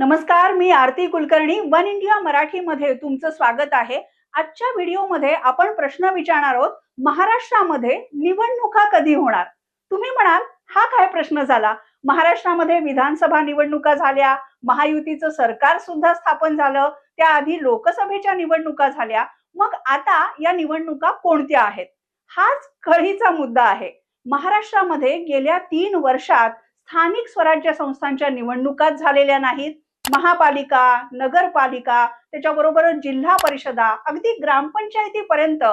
नमस्कार मी Aarti Kulkarni one India मराठीमध्ये तुमचं स्वागत आहे. आजच्या व्हिडिओमध्ये आपण प्रश्न विचारणार आहोत महाराष्ट्रामध्ये निवडणुका कधी होणार? तुम्ही म्हणाल हा काय प्रश्न झाला? महाराष्ट्रामध्ये विधानसभा निवडणुका झाल्या महायुतीचं सरकार सुद्धा स्थापन झालं त्याआधी लोकसभेच्या निवडणुका झाल्या मग आता या निवडणुका कोणत्या आहेत? हाच कळीचा मुद्दा आहे. महाराष्ट्रामध्ये गेल्या तीन वर्षात स्थानिक स्वराज्य संस्थांच्या निवडणुकाच झालेल्या नाहीत महापालिका नगरपालिका त्याच्याबरोबर जिल्हा परिषदा अगदी ग्रामपंचायतीपर्यंत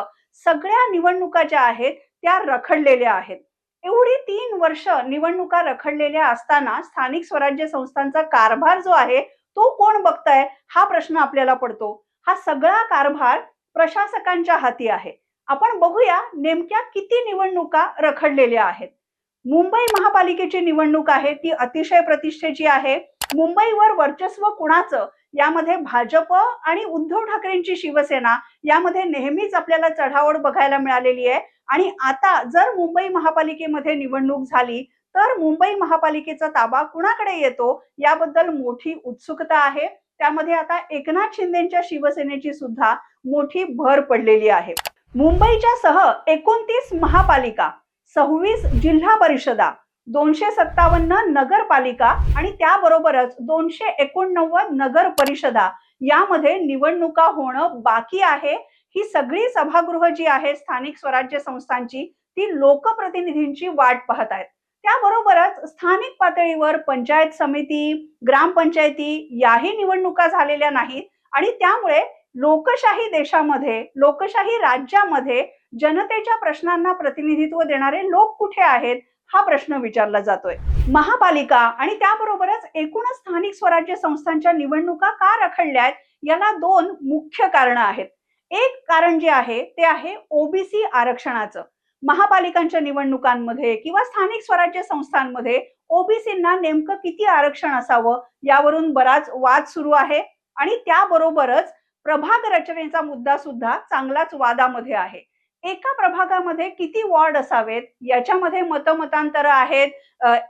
सगळ्या निवडणुका ज्या आहेत त्या रखडलेल्या आहेत. एवढी तीन वर्ष निवडणुका रखडलेल्या असताना स्थानिक स्वराज्य संस्थांचा कारभार जो आहे तो कोण बघताय? हा प्रश्न आपल्याला पडतो. हा सगळा कारभार प्रशासकांच्या हाती आहे. आपण बघूया नेमक्या किती निवडणुका रखडलेल्या आहेत. मुंबई महापालिकेची निवडणूक आहे ती अतिशय प्रतिष्ठेची आहे. मुंबईवर वर्चस्व कुणाचं? यामध्ये भाजप आणि उद्धव ठाकरेंची शिवसेना यामध्ये नेहमीच आपल्याला चढावड बघायला मिळालेली आहे. आणि आता जर मुंबई महापालिकेमध्ये निवडणूक झाली तर मुंबई महापालिकेचा ताबा कुणाकडे येतो? याबद्दल मोठी उत्सुकता आहे. त्यामध्ये आता एकनाथ शिंदेच्या शिवसेनेची सुद्धा मोठी भर पडलेली आहे. मुंबईच्या सह एकोणतीस महापालिका सव्वीस जिल्हा परिषदा दोनशे सत्तावन्न नगरपालिका आणि त्याबरोबरच दोनशे एकोणनव्वद नगर परिषदा यामध्ये निवडणुका होणं बाकी आहे. ही सगळी सभागृह जी आहे स्थानिक स्वराज्य संस्थांची ती लोकप्रतिनिधींची वाट पाहत आहेत. त्याबरोबरच स्थानिक पातळीवर पंचायत समिती ग्रामपंचायती याही निवडणुका झालेल्या नाहीत आणि त्यामुळे लोकशाही देशामध्ये लोकशाही राज्यामध्ये जनतेच्या प्रश्नांना प्रतिनिधित्व देणारे लोक कुठे आहेत? हा प्रश्न विचारला जातोय. महापालिका आणि त्याबरोबरच एकूणच स्थानिक स्वराज्य संस्थांच्या निवडणुका का रखडल्या आहेत याला दोन मुख्य कारण आहेत. एक कारण जे आहे ते आहे ओबीसी आरक्षणाचं. महापालिकांच्या निवडणुकांमध्ये किंवा स्थानिक स्वराज्य संस्थांमध्ये ओबीसींना नेमकं किती आरक्षण असावं यावरून बराच वाद सुरू आहे आणि त्याबरोबरच प्रभाग रचनेचा मुद्दा सुद्धा चांगलाच वादामध्ये आहे. एका प्रभागामध्ये किती वॉर्ड असावेत? याच्यामध्ये मतमतांतर आहेत.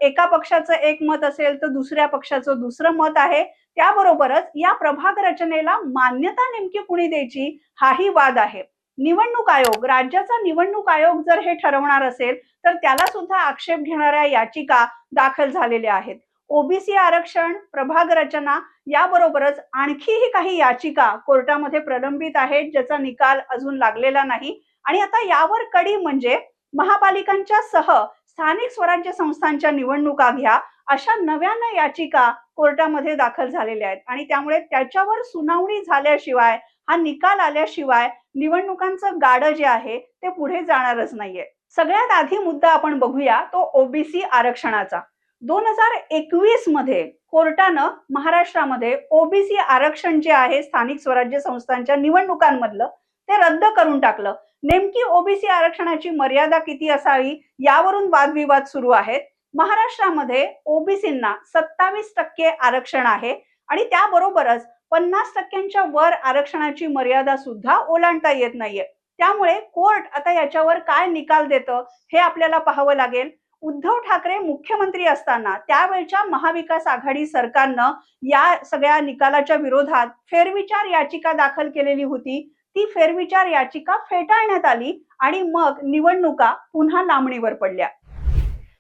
एका पक्षाचं एक मत असेल तर दुसऱ्या पक्षाचं दुसरं मत आहे. त्याबरोबरच या प्रभाग रचनेला मान्यता नेमकी कुणी द्यायची हाही वाद आहे. निवडणूक आयोग राज्याचा निवडणूक आयोग जर हे ठरवणार असेल तर त्याला सुद्धा आक्षेप घेणाऱ्या याचिका दाखल झालेल्या आहेत. ओबीसी आरक्षण प्रभाग रचना याबरोबरच आणखीही काही याचिका कोर्टामध्ये प्रलंबित आहेत ज्याचा निकाल अजून लागलेला नाही. आणि आता यावर कडी म्हणजे महापालिकांच्या सह स्थानिक स्वराज्य संस्थांच्या निवडणुका घ्या अशा नव्यानं याचिका कोर्टामध्ये दाखल झालेल्या आहेत. आणि त्यामुळे त्याच्यावर सुनावणी झाल्याशिवाय हा निकाल आल्याशिवाय निवडणुकांचं गाडं जे आहे ते पुढे जाणारच नाहीये. सगळ्यात आधी मुद्दा आपण बघूया तो ओबीसी आरक्षणाचा. दोन हजार एकवीसमध्ये कोर्टानं महाराष्ट्रामध्ये ओबीसी आरक्षण जे आहे स्थानिक स्वराज्य संस्थांच्या निवडणुकांमधलं ते रद्द करून टाकलं. नेमकी ओबीसी आरक्षणाची मर्यादा किती असावी यावरून वादविवाद सुरू आहेत. महाराष्ट्रामध्ये ओबीसींना सत्तावीस टक्के आरक्षण आहे आणि त्याबरोबरच पन्नास टक्क्यांच्या वर आरक्षणाची मर्यादा सुद्धा ओलांडता येत नाहीये. त्यामुळे कोर्ट आता याच्यावर काय निकाल देतं हे आपल्याला पाहावं लागेल. उद्धव ठाकरे मुख्यमंत्री असताना त्यावेळच्या महाविकास आघाडी सरकारनं या सगळ्या निकालाच्या विरोधात फेरविचार याचिका दाखल केलेली होती. ती फेरविचार याचिका फेटाळण्यात आली आणि मग निवडणुका पुन्हा लांबणीवर पडल्या.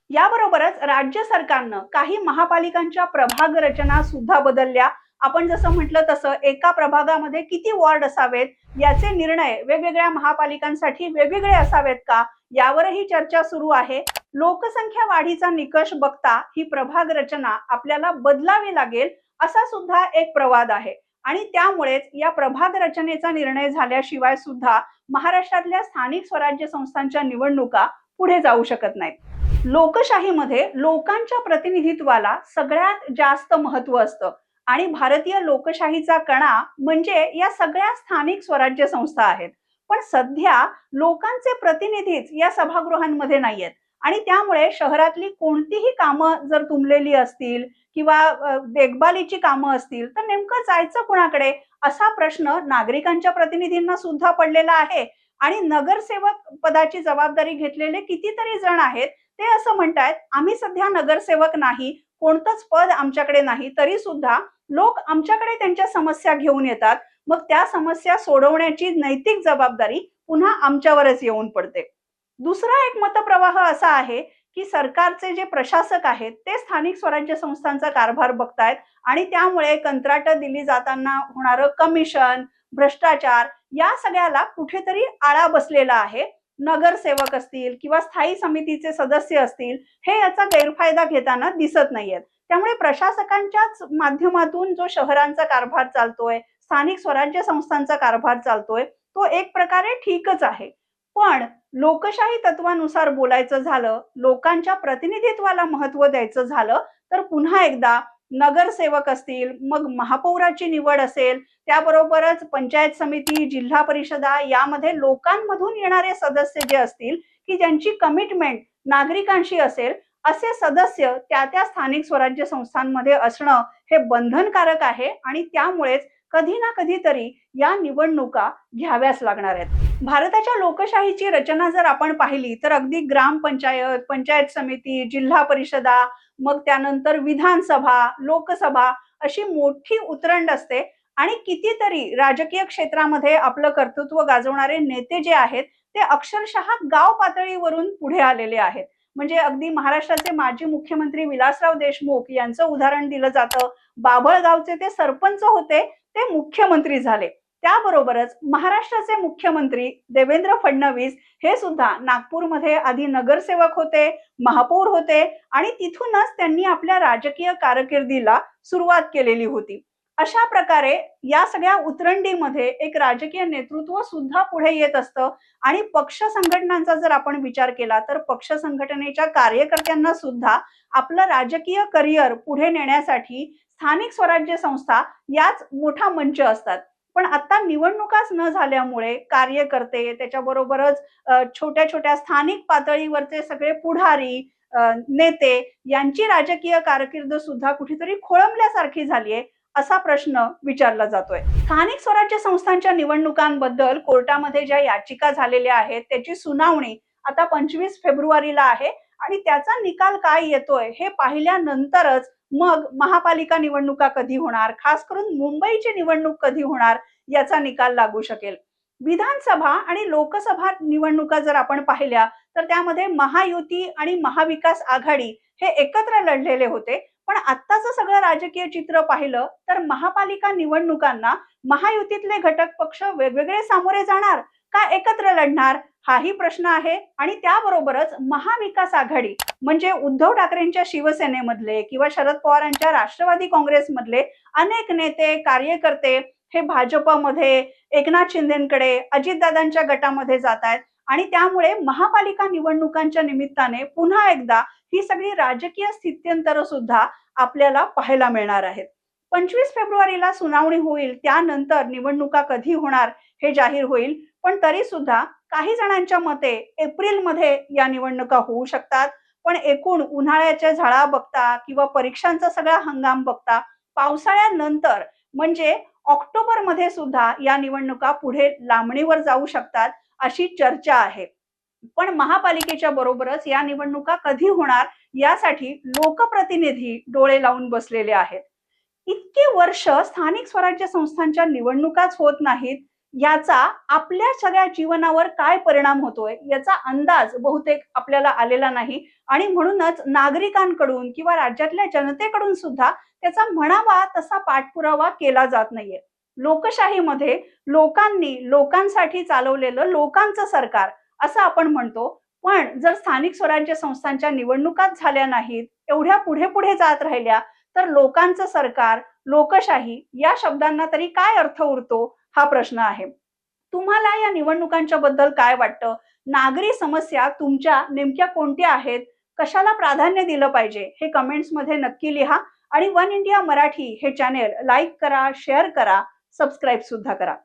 याबरोबरच राज्य सरकारनं काही महापालिकांच्या प्रभाग रचना सुद्धा बदलल्या. आपण जसं म्हटलं तसं एका प्रभागामध्ये किती वॉर्ड असावेत याचे निर्णय वेगवेगळ्या महापालिकांसाठी वेगवेगळे असावेत का यावरही चर्चा सुरू आहे. लोकसंख्या वाढीचा निकष बघता ही प्रभाग रचना आपल्याला बदलावी लागेल असा सुद्धा एक प्रवाद आहे. आणि त्यामुळेच या प्रभाग रचनेचा निर्णय झाल्याशिवाय सुद्धा महाराष्ट्रातल्या स्थानिक स्वराज्य संस्थांच्या निवडणुका पुढे जाऊ शकत नाहीत. लोकशाहीमध्ये लोकांच्या प्रतिनिधित्वाला सगळ्यात जास्त महत्त्व असतं. आणि भारतीय लोकशाहीचा कणा म्हणजे या सगळ्या स्थानिक स्वराज्य संस्था आहेत. पण सध्या लोकांचे प्रतिनिधीच या सभागृहांमध्ये नाहीयेत. आणि त्यामुळे शहरातली कोणतीही कामं जर तुंबलेली असतील किंवा देखभालीची कामं असतील तर नेमकं जायचं कुणाकडे? असा प्रश्न नागरिकांच्या प्रतिनिधींना सुद्धा पडलेला आहे. आणि नगरसेवक पदाची जबाबदारी घेतलेले कितीतरी जण आहेत ते असं म्हणतायत आम्ही सध्या नगरसेवक नाही कोणतंच पद आमच्याकडे नाही तरी सुद्धा लोक आमच्याकडे त्यांच्या समस्या घेऊन येतात. मग त्या समस्या सोडवण्याची नैतिक जबाबदारी पुन्हा आमच्यावरच येऊन पडते. दुसरा एक मतप्रवाह असा आहे की सरकारचे जे प्रशासक आहेत ते स्थानिक स्वराज्य संस्थांचा कारभार बघतायत आणि त्यामुळे कंत्राट दिली जाताना होणारं कमिशन भ्रष्टाचार या सगळ्याला कुठेतरी आळा बसलेला आहे. नगरसेवक असतील किंवा स्थायी समितीचे सदस्य असतील हे याचा गैरफायदा घेताना दिसत नाहीयेत. त्यामुळे प्रशासकांच्याच माध्यमातून जो शहरांचा कारभार चालतोय स्थानिक स्वराज्य संस्थांचा कारभार चालतोय तो एक प्रकारे ठीकच आहे. पण लोकशाही तत्वानुसार बोलायचं झालं लोकांच्या प्रतिनिधित्वाला महत्त्व द्यायचं झालं तर पुन्हा एकदा नगरसेवक असतील मग महापौराची निवड असेल त्याबरोबरच पंचायत समिती जिल्हा परिषदा यामध्ये लोकांमधून येणारे सदस्य जे असतील की ज्यांची कमिटमेंट नागरिकांशी असेल असे सदस्य त्या त्या स्थानिक स्वराज्य संस्थांमध्ये असणं हे बंधनकारक आहे आणि त्यामुळेच कधी ना कधीतरी या निवडणुका घ्याव्याच लागणार आहेत. भारताच्या लोकशाहीची रचना जर आपण पाहिली तर अगदी ग्रामपंचायत पंचायत समिती जिल्हा परिषदा मग त्यानंतर विधानसभा लोकसभा अशी मोठी उतरंड असते. आणि कितीतरी राजकीय क्षेत्रामध्ये आपलं कर्तृत्व गाजवणारे नेते जे आहेत ते अक्षरशः गाव पातळीवरून पुढे आलेले आहेत. म्हणजे अगदी महाराष्ट्राचे माजी मुख्यमंत्री विलासराव देशमुख यांचं उदाहरण दिलं जातं. बाभळगावचे ते सरपंच होते ते मुख्यमंत्री झाले. त्याबरोबरच महाराष्ट्राचे मुख्यमंत्री देवेंद्र फडणवीस हे सुद्धा नागपूरमध्ये आधी नगरसेवक होते महापौर होते आणि तिथूनच त्यांनी आपल्या राजकीय कारकिर्दीला सुरुवात केलेली होती. अशा प्रकारे या सगळ्या उतरंडीमध्ये एक राजकीय नेतृत्व सुद्धा पुढे येत असतं आणि पक्ष संघटनांचा जर आपण विचार केला तर पक्ष संघटनेच्या कार्यकर्त्यांना सुद्धा आपलं राजकीय करिअर पुढे नेण्यासाठी स्थानिक स्वराज्य संस्था याच मोठा मंच असतात. पण आता निवडणुकाच न झाल्यामुळे कार्यकर्ते त्याच्याबरोबरच छोट्या छोट्या स्थानिक पातळीवरचे सगळे पुढारी नेते यांची राजकीय कारकीर्द सुद्धा कुठेतरी खोळंबल्यासारखी झालीये असा प्रश्न विचारला जातोय. स्थानिक स्वराज्य संस्थांच्या निवडणुकांबद्दल कोर्टामध्ये ज्या याचिका झालेल्या आहेत त्याची सुनावणी आता पंचवीस फेब्रुवारीला आहे आणि त्याचा निकाल काय येतोय हे पाहिल्यानंतरच मग महापालिका निवडणुका कधी होणार? खास करून मुंबईची निवडणूक कधी होणार याचा निकाल लागू शकेल. विधानसभा आणि लोकसभा निवडणुका जर आपण पाहिल्या तर त्यामध्ये महायुती आणि महाविकास आघाडी हे एकत्र लढलेले होते. पण आत्ताचं सगळं राजकीय चित्र पाहिलं तर महापालिका निवडणुकांना महायुतीतले घटक पक्ष वेगवेगळे सामोरे जाणार. का एकत्र लढणार? हाही प्रश्न आहे. आणि त्याबरोबरच महाविकास आघाडी म्हणजे उद्धव ठाकरेंच्या शिवसेनेमधले किंवा शरद पवारांच्या राष्ट्रवादी काँग्रेसमधले अनेक नेते कार्यकर्ते हे भाजपमध्ये एकनाथ शिंदेकडे अजितदादांच्या गटामध्ये जात आहेत. आणि त्यामुळे महापालिका निवडणुकांच्या निमित्ताने पुन्हा एकदा ही सगळी राजकीय स्थित्यंतर सुद्धा आपल्याला पाहायला मिळणार आहेत. पंचवीस फेब्रुवारीला सुनावणी होईल त्यानंतर निवडणुका कधी होणार हे जाहीर होईल? पण तरी सुद्धा काही जणांच्या मते एप्रिलमध्ये या निवडणुका होऊ शकतात. पण एकूण उन्हाळ्याच्या झाळा बघता किंवा परीक्षांचा सगळा हंगाम बघता पावसाळ्यानंतर म्हणजे ऑक्टोबरमध्ये सुद्धा या निवडणुका पुढे लांबणीवर जाऊ शकतात अशी चर्चा आहे. पण महापालिकेच्या बरोबरच या निवडणुका कधी होणार यासाठी लोकप्रतिनिधी डोळे लावून बसलेले आहेत. इतकी वर्ष स्थानिक स्वराज्य संस्थांच्या निवडणुकाच होत नाहीत याचा आपल्या सगळ्या जीवनावर काय परिणाम होतोय याचा अंदाज बहुतेक आपल्याला आलेला नाही. आणि म्हणूनच नागरिकांकडून किंवा राज्यातल्या जनतेकडून सुद्धा त्याचा म्हणावा तसा पाठपुरावा केला जात नाहीये. लोकशाहीमध्ये लोकांनी लोकांसाठी चालवलेलं लोकांचं सरकार असं आपण म्हणतो. पण जर स्थानिक स्वराज्य संस्थांच्या निवडणुकाच झाल्या नाहीत एवढ्या पुढे पुढे जात राहिल्या तर लोकांचं सरकार लोकशाही या शब्दांना तरी काय अर्थ उरतो? हा प्रश्न आहे. तुम्हाला या निवडणुकांच्या बद्दल काय वाटतं? नागरी समस्या तुमच्या नेमक्या कोणत्या आहेत? कशाला प्राधान्य दिलं पाहिजे? हे कमेंट्समध्ये नक्की लिहा आणि वन इंडिया मराठी हे चॅनेल लाईक करा शेअर करा सबस्क्राईब सुद्धा करा.